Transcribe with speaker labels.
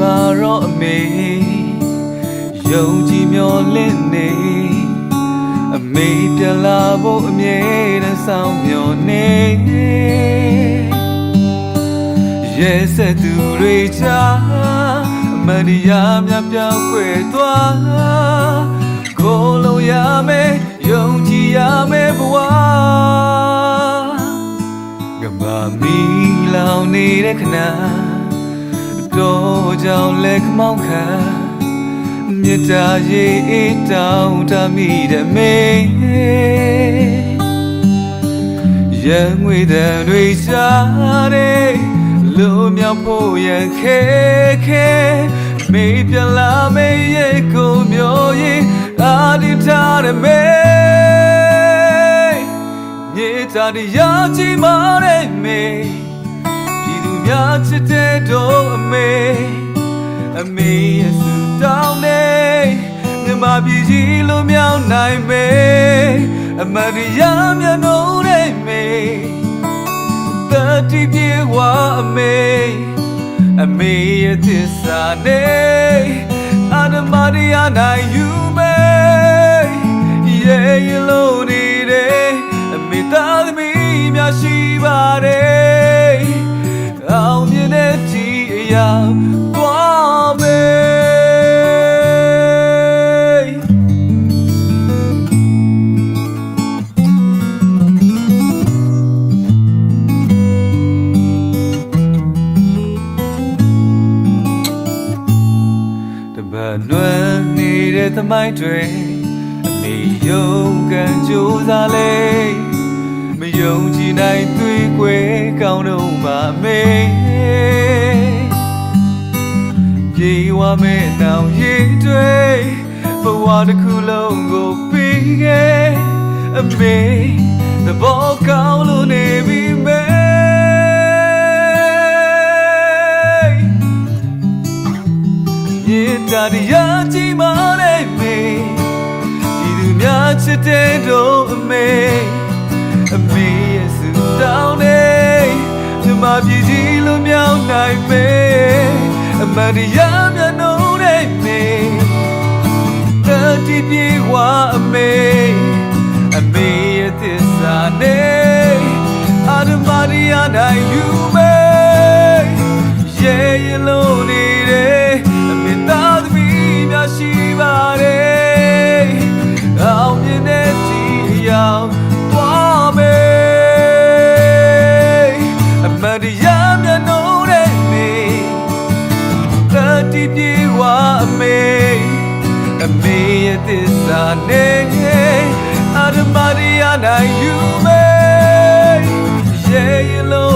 Speaker 1: တော့အမေယုံကြည်မျောလင့်နေအမေပြန်လာဖို့အမြဲတမ်းဆောင်မျောနေရဲ့ဆက်သူတွေချာအမန်တရားများပြောင်းခွေသွားကိုယ်လုံးရမယ်ယုံကြည်ရမယ်ဘဝကဘာမီလောင်နေတဲ့ခဏ တော့ကြောင့်လက်ခမောင်းခံမြတ်တာရေးအေးတောင်းတမိတဲ့မေရန်ငွေတဲ့တွေစားတဲ့လူမြောက်ဖို့ရန်ခဲခဲမေးပြလာမေးရဲ့ကိုမျိုးရင်အာဒီထားတဲ့မေမြေတာတရားကြီးမာတဲ့မေ ပြည်သူများချစ်တဲ့တို့အမေအမေရဲ့စူတောင်းနေမြမပြည်ကြီးလိုမြောင်းနိုင်မေအမတ်တရားမျက်နှုံးတဲ့မေတတိပြေဝအမေအမေရဲ့သစ္စာနေအဒမတရားနိုင်ယူမေရဲ့ရလို့နေတဲ့အမေသားသမီးများရှိပါတယ် ဒီအရာသွားမေတပတ်နွယ်နေတဲ့သမိုင်းတွေအမေယုံကန်ကြိုးစားလေမယုံကြ မှအမေပြေဝမဲ့နောင်ရည်တွေဘဝတစ်ခုလုံးကိုပြီးခဲ့အမေသဘောကောင်းလို့နေပြီမေမြေတာတရားကြီးမာတဲ့မေဒီသူများချစ်တဲ့တို့အမေအမေရဲ့စူတောင်းနေမြမပြည်ကြီးလိုမြောင်းနိုင်မေ အမန်တရားမျက်နှုံး သစ္စာနေအာရမရီယာနိုင်ယူမေရေရင်လုံး